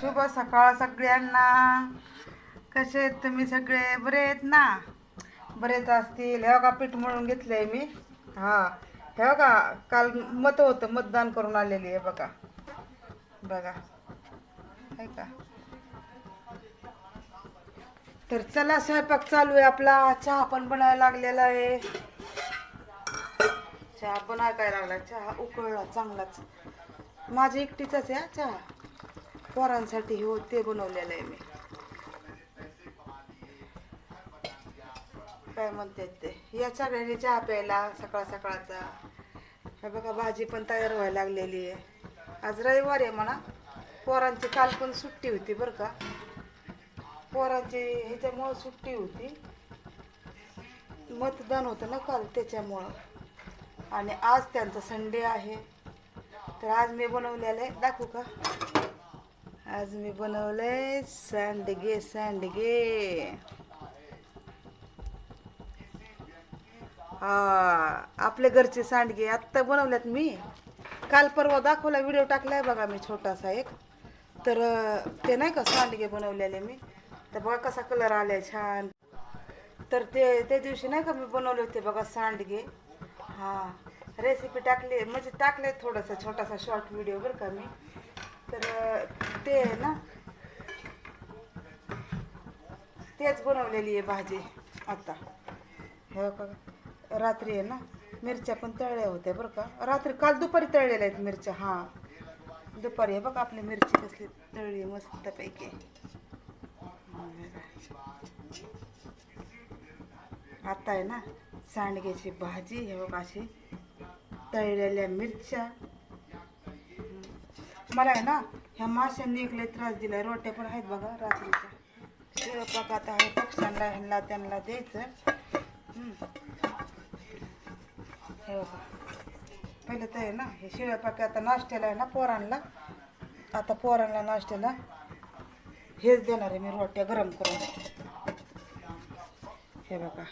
शुभ सकाळ सगळ्यांना. कसे आहेत तुम्ही सगळे? बरे आहेत ना? बरेच असतील. हे का पीठ मळून घेतलंय मी. हा. हे का काल मत होतं मतदान करून आलेली आहे बघा. बघा. आहे का? तर चला स्वयंपाक चालू आहे आपला. चहा पण बनायला लागलेला आहे. चहा बनाय काय लागला? चहा उकळला चांगलाच. माझी एकटीचाच आहे चहा. पोरांसाठी हो ते बनवलेलं आहे मी. काय म्हणते ते? या सगळ्यांनी चहा प्यायला सकाळ सकाळचा. हे बघा भाजी पण तयार व्हायला लागलेली आहे. आज रविवार आहे म्हणा. पोरांची काल पण सुट्टी होती बरं का. पोरांची ह्याच्यामुळं सुट्टी होती. मतदान होतं ना काल त्याच्यामुळं. आणि आज त्यांचा संडे आहे. तर आज मी बनवलेलं आहे. दाखवू का? आज मी बनवलंय सांडगे सांडगे. हा आपल्या घरचे सांडगे आत्ता बनवल्यात मी. काल परवा दाखवला व्हिडिओ टाकलाय बघा मी छोटासा एक. तर ते नाही का सांडगे बनवलेले मी. तर बघा कसा कलर आलाय छान. तर ते त्या दिवशी नाही का मी बनवले होते बघा सांडगे. हां रेसिपी टाकली म्हणजे टाकले थोडासा छोटासा शॉर्ट व्हिडिओ बरं का मी. तर ते आहे ना? तेच बनवलेली आहे भाजी आता. हे बघा रात्री आहे ना मिरच्या पण तळल्या होत्या बरं का? रात्री काल दुपारी तळलेल्या आहेत मिरच्या हां. दुपारी आहे बघा आपली मिरची कसली तळली मस्तपैकी. आता आहे ना सांडग्याची भाजी हे बघा अशी तळलेल्या मिरच्या. मला आहे ना ह्या माशांनी एक त्रास दिला रोट्या पण आहेत बघा रात्रीच्या. शिळपाक आता आहे पक्ष्यांना ह्यांना त्यांना द्यायचं. हे बघा. पहिलं तर आहे ना हे शिळपाक आता नाश्त्याला आहे ना पोरांना आता पोरांना नाश्त्याला हेच देणार आहे मी रोट्या गरम करून. हे बघा.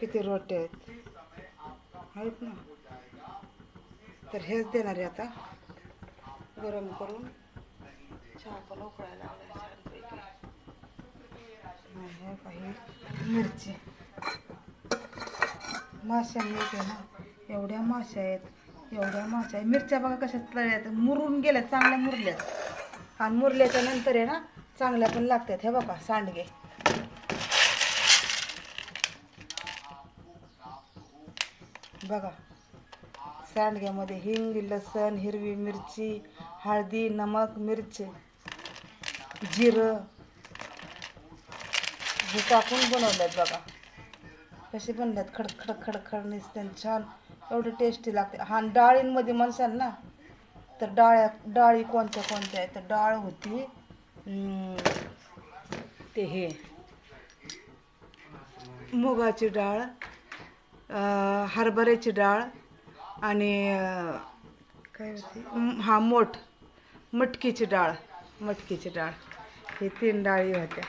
किती रोट्या आहेत ना. तर हेच देणार आहे आता. गरम करून चहा पण उकळायला लागलाय छानपैकी काही मिरची. माश्या मिळते ना? एवढ्या माश्या आहेत एवढ्या माश्या आहेत. मिरच्या बघा कशा तळ्यात मुरून गेल्या चांगल्या मुरल्यात. आणि मुरल्याच्या नंतर आहे ना चांगल्या पण लागतात. हे बघा सांडगे. बघा सांडग्यामध्ये हिंग लसण हिरवी मिरची हळदी नमक मिरची जिरं. हे टाकून बनवल्यात बघा. कसे बनल्यात? खडखड खड खड निसते छान. एवढे टेस्टी लागते. हा डाळींमध्ये म्हणसाल ना तर डाळ्या डाळी कोणत्या कोणत्या आहेत? तर डाळ होती ते हे. मुगाची डाळ हरभऱ्याची डाळ आणि काय होती? हा मोठ. मटकीची डाळ मटकीची डाळ. हे तीन डाळी होत्या.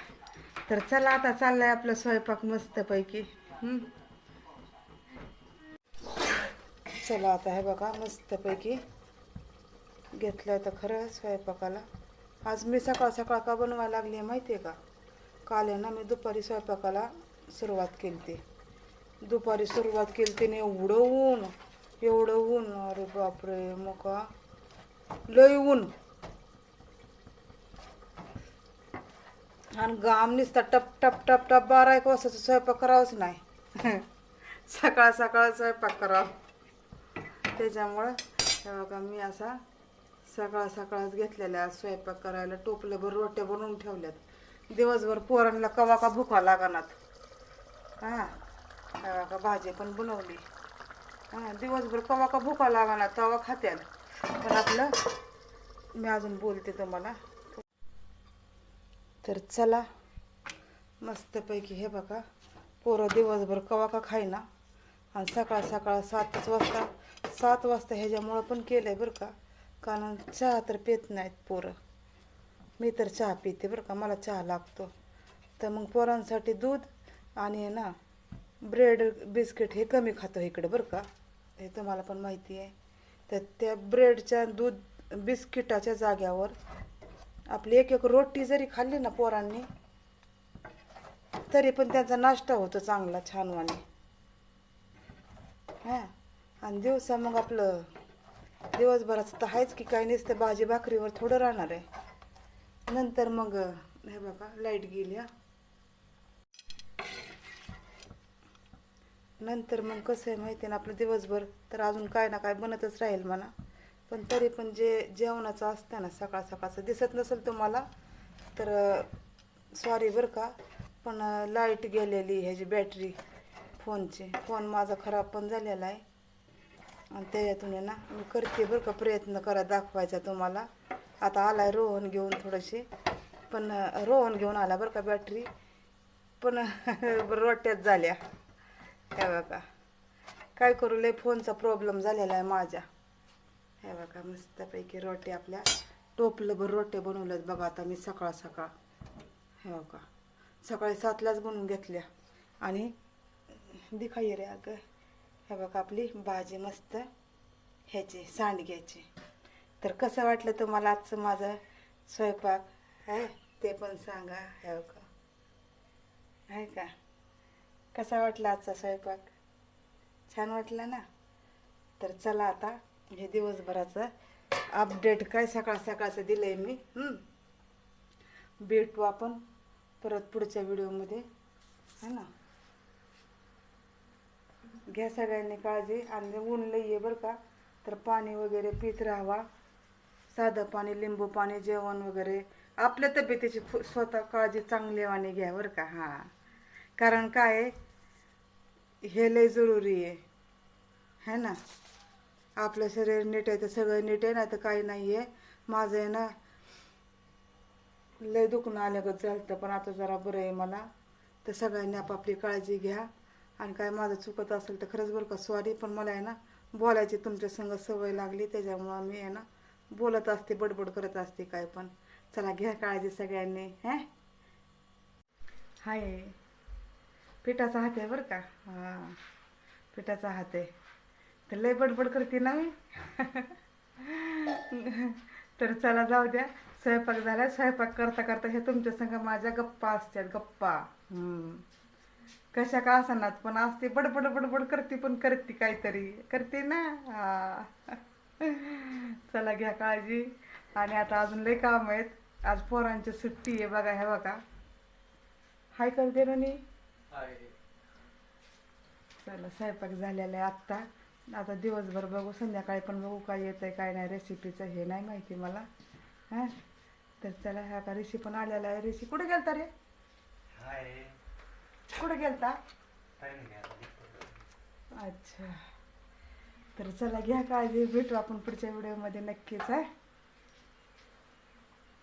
तर चला आता चाललाय आपला स्वयंपाक मस्तपैकी. चला आता हे बघा मस्तपैकी घेतलं तर खरं स्वयंपाकाला. आज मी सकाळ सकाळ का बनवायला लागली आहे माहिती आहे का? काल आहे ना मी दुपारी स्वयंपाकाला सुरुवात केली ती दुपारी सुरुवात केली तिने एवढं ऊन एवढं ऊन. अरे बापरे मग लई लय ऊन. आणि गाम नुसता टप टप टप टप बारा एक वाजता स्वयंपाक करावाच नाही. सकाळ सकाळ स्वयंपाक करावा. त्याच्यामुळं बघा मी असा सकाळ सकाळच घेतलेल्या स्वयंपाक करायला टोपलं भर रोट्या बनवून ठेवल्यात. दिवसभर पोरांना कवा का भुका लागणार हां हे का भाजी पण बनवली. हां दिवसभर कवा का भुका लागणार तवा खात्याल पण आपलं मी अजून बोलते तुम्हाला. तर चला मस्तपैकी हे बघा. पोरं दिवसभर कवा का खायना आणि सकाळ सकाळ सातच वाजता सात वाजता ह्याच्यामुळं पण केलं आहे बरं का. कारण चहा तर पित नाहीत पोरं. मी तर चहा पिते बरं का मला चहा लागतो. तर मग पोरांसाठी दूध आणि ना ब्रेड बिस्किट हे कमी खातो इकडं बरं का. हे तुम्हाला पण माहिती आहे. तर त्या ब्रेडच्या दूध बिस्किटाच्या जाग्यावर आपली एक एक रोटी जरी खाल्ली ना पोरांनी तरी पण त्यांचा नाश्ता होतो चांगला छानवाने हा. आणि दिवसा मग आपलं दिवसभराचं तर आहेच की काही नसतं भाजी भाकरीवर थोडं राहणार आहे. नंतर मग हे बघा लाइट गेली हा. नंतर मग कसं आहे माहिती आहे ना आपलं दिवसभर तर अजून काय ना काय बनतच राहील म्हणा. पण तरी पण जे जेवणाचं असतं ना सकाळ सकाळचं दिसत नसेल तुम्हाला तर सॉरी बरं का पण लाइट गेलेली ह्याची बॅटरी फोनची. फोन माझा खराब पण झालेला आहे. आणि त्याच्यातून आहे ना मी करते बरं का प्रयत्न करा दाखवायचा तुम्हाला. आता आला आहे रोहन घेऊन थोडीशी. पण रोहन घेऊन आला बरं का बॅटरी पण रोट्यात झाल्या. काय बघा. काय करू लय फोनचा प्रॉब्लेम झालेला आहे माझ्या. हे बघा मस्तपैकी रोटे आपल्या टोपलं भर रोटे बनवल्यात बघा आता मी सकाळ सकाळ. हे बघा सकाळी सातलाच बनवून घेतल्या. आणि दिखाई रे अगं हे बघा आपली भाजी मस्त ह्याची सांडग्याची. तर कसं वाटलं तुम्हाला आजचं माझं स्वयंपाक? आहे ते पण सांगा हे बघा. आहे का? कसा वाटला आजचा स्वयंपाक? छान वाटला ना? तर चला आता हे दिवसभराचं अपडेट काय सकाळ सकाळचं दिलं आहे मी भेटू आपण परत पुढच्या व्हिडिओमध्ये है ना? घ्या सगळ्यांनी काळजी आणि ऊन लई आहे बरं का तर पाणी वगैरे पित राहावा. साधं पाणी लिंबू पाणी जेवण वगैरे. आपल्या तब्येतीची स्वतः काळजी चांगली वाणी घ्या बरं का हां. कारण काय हे लय जरुरी आहे है ना? आपलं शरीर नीट आहे तर सगळं नीट आहे ना तर काही नाही आहे माझं आहे ना लय दुखणं आल्यागत झालं पण आता जरा बरं आहे मला. तर सगळ्यांनी आपापली काळजी घ्या. आणि काय माझं चुकत असेल तर खरंच बरं का सॉरी पण मला आहे ना बोलायची तुमच्या संग सवय लागली त्याच्यामुळं मी आहे ना बोलत असते बडबड करत असते काय पण. चला घ्या काळजी सगळ्यांनी हॅ? हाय. पिठाचा हात आहे बरं का? हां. पिठाचा हात आहे. तर लय बडबड करते ना मी. तर चला जाऊ द्या. स्वयंपाक झाला. स्वयंपाक करता करता हे तुमच्या संग माझ्या गप्पा असतात गप्पा. हम्म. कशा का असणार पण असते. बडबड बडबड करते पण करते काहीतरी. करते ना. चला घ्या काळजी. आणि आता अजून लय काम आहेत. आज पोरांची सुट्टी आहे बघा हे बघा. हाय करते ना नी? चला स्वयंपाक झालेला आहे आत्ता. आता दिवसभर बघू संध्याकाळी पण बघू काय येतंय काय नाही रेसिपीचं हे नाही माहिती मला. हां? तर चला ह्या का ऋषी पण आलेला आहे. ऋषी कुठे गेलता रे? हाय. कुठे गेलता? अच्छा. तर चला घ्या काळजी भेटू आपण पुढच्या व्हिडिओमध्ये नक्कीच आहे